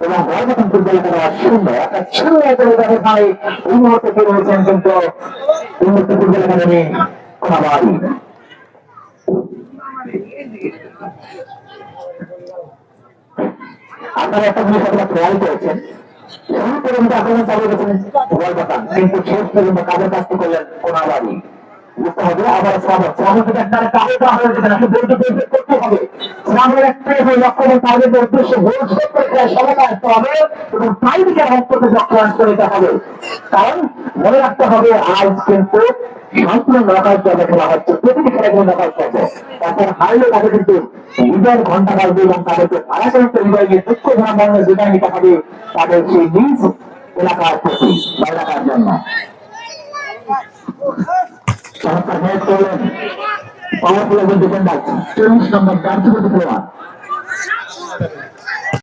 এবং গর্ভতন football academy শূন্য অর্থাৎ শূন্য করে ব্যবধানে এই মুহূর্তে পেয়ে রয়েছেন কিন্তু উন্মুক্ত ফুটবল একাডেমি সোনাবাড়ি আপনারা একটা জিনিস আপনারা খেয়াল করেছেন শুরু পর্যন্ত চালিয়ে গেছেন বল কিন্তু শেষ পর্যন্ত কাজের কাজটি করলেন কোনাবাড়ি? বুঝতে তাকে করতে তাদের খেলা কারণ মনে রাখতে হবে, আজ কিন্তু সম্পূর্ণ নকআউট পর্বে খেলা হচ্ছে, প্রতিটি খেলাগুলো নকআউট পর্ব তারপর হারলে তাদের কিন্তু বিজয়ের ঘণ্টা বাজবে এবং তাদেরকে ভাড়াচরিত বিজয় নিয়ে দুঃখ ধরা মনে নিতে হবে তাদের সেই নিজ এলাকার প্রতি এলাকার জন্য। পাওয়ারফুল একজন ডিফেন্ডার। চল্লিশ নম্বর কার্যকরী খেলোয়াড়।